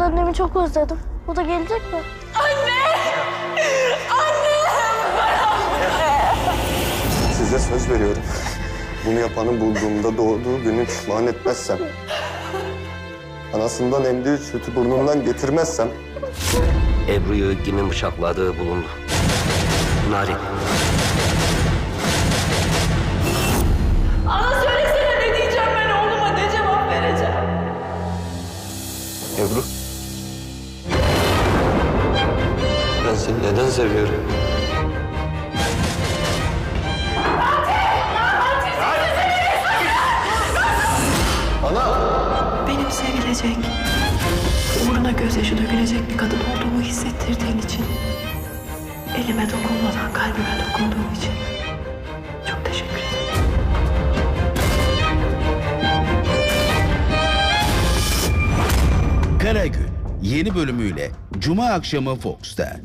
Annemi çok özledim. O da gelecek mi? Size söz veriyorum. Bunu yapanı bulduğumda doğduğu günü pişman etmezsem... ...anasından emdiği sütü burnundan getirmezsem... Ebru'yu kimin bıçakladığı bulundu. Narin. Ana söylesene ne diyeceğim ben oğluma ne cevap vereceğim? Ebru. Ben seni neden seviyorum? Benim sevilecek, uğruna gözyaşı dökülecek bir kadın olduğumu hissettirdiğin için, elime dokunmadan kalbime dokunduğun için çok teşekkür ederim. Kara Gün yeni bölümüyle Cuma akşamı Fox'ta.